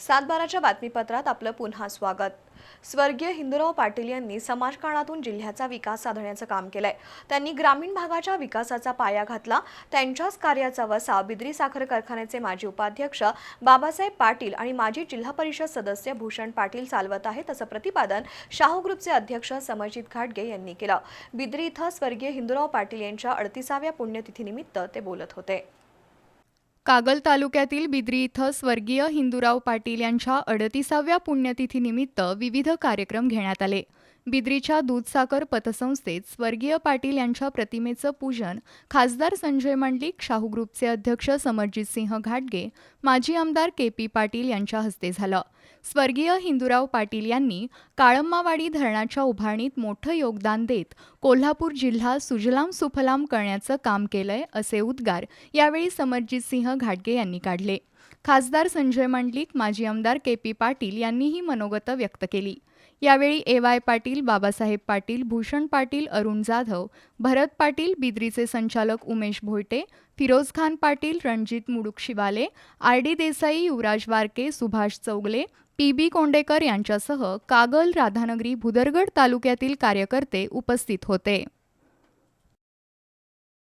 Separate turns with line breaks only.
सातबाराच्या बातमीपत्रात आपलं पुन्हा स्वागत. स्वर्गीय हिंदुराव पाटील यांनी समाजकारणातून जिल्ह्याचा विकास साधण्याचं काम केलंय. त्यांनी ग्रामीण भागाच्या विकासाचा पाया घातला. त्यांच्याच कार्याचा वसा बिद्री साखर कारखान्याचे माजी उपाध्यक्ष बाबासाहेब पाटील आणि माजी जिल्हा परिषद सदस्य भूषण पाटील चालवत आहेत असं प्रतिपादन शाहू ग्रुपचे अध्यक्ष समरजित घाटगे यांनी केलं. बिद्री इथं स्वर्गीय हिंदुराव पाटील यांच्या अडतीसाव्या पुण्यतिथीनिमित्त ते बोलत होते.
कागल तालुक्यातील बिद्री इथं स्वर्गीय हिंदूराव पाटील यांच्या अडतीसाव्या पुण्यतिथीनिमित्त विविध कार्यक्रम घेण्यात आले. बिद्रीच्या दूधसागर पतसंस्थेत स्वर्गीय पाटील यांच्या प्रतिमेचं पूजन खासदार संजय मंडलिक शाहू ग्रुपचे अध्यक्ष समरजित सिंह घाटगे माजी आमदार के पी पाटील यांच्या हस्ते झालं. स्वर्गीय हिंदूराव पाटील यांनी काळम्मावाडी धरणाच्या उभारणीत मोठं योगदान देत कोल्हापूर जिल्हा सुजलाम सुफलाम करण्याचं काम केलंय असे उद्गार यावेळी समरजित सिंह घाटगे यांनी काढले. खासदार संजय मंडलिक माजी आमदार के पी पाटील यांनीही मनोगत व्यक्त केली. यावेळी ए वाय पाटील बाबासाहेब पाटील भूषण पाटील अरुण जाधव भरत पाटील बिद्रीचे संचालक Umesh Bhoyate Firoz Khan Patil Ranjit Muduk Shivale R D Desai Yuvraj Warke Subhash Chougale P B Kondekar यांच्यासह कागल राधानगरी भुदरगड तालुक्यातील कार्यकर्ते उपस्थित होते.